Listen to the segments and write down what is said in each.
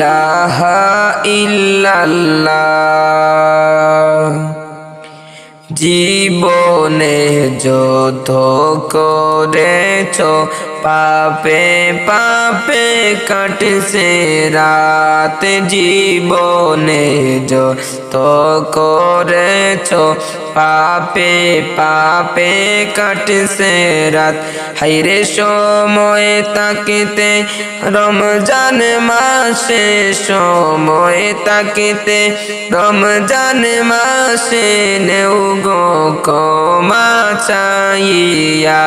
ইলাহা ইল্লাল্লাহ। জীবনে যত করেছ পাপে পাপে কাটছে রাত জীবনে যত করেছ। পাপে পাপে কাটছে রাত। হাইরে সময় তাকিতে, রমজান মাসে সময় তাকিতে, রমজান মাসে নেও গো কমা চাইয়া।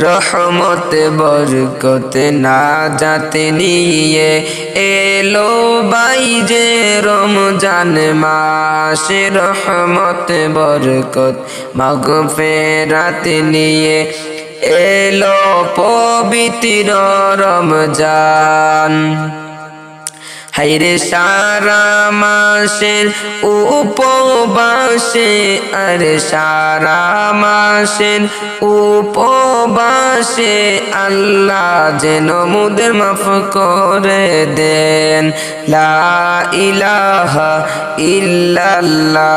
রহমত, বরকতে না যাতে নিয়ে এলো বাই যে রমজান মাস। রহমত, বরকত মগ ফেরাত নিয়ে এলো পবিত্র রমজান। হাইরে সারা মাসের উপবাসে, আর সারা মাসের উপবাসে আল্লাহ যেন মুদের মাফ করে দেন। লা ইলাহা ইল্লাল্লাহ,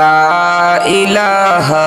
লা ইলাহা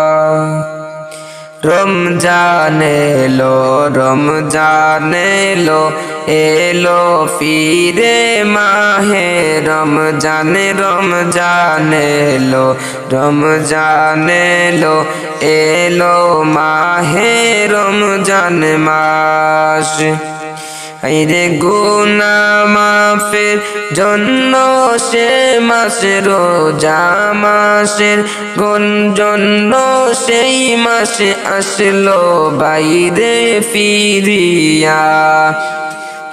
রমজান এলো রমজান এলো এলো ফিরে মাহে। রমজান রমজান এলো রমজান এলো এলো মাহে রমজান মাস। রে গুনা মাফের জন্য সে মাসে রোজা মাসের জন্য সেই মাসে আসলো বাইরে ফিরিয়া।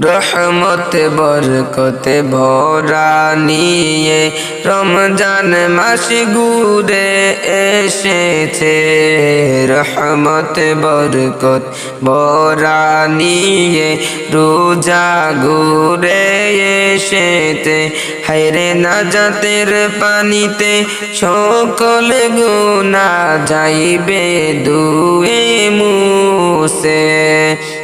রহমত, বরকত ভরা নিয়ে রমজান মাস ঘুরে এসেছে। রহমত, বরকত ভরা নিয়ে রোজা ঘুরে এসেছে। হাইরে নাজাতের পানিতে সকল গুণা যাইবে দুয়ে মুসে।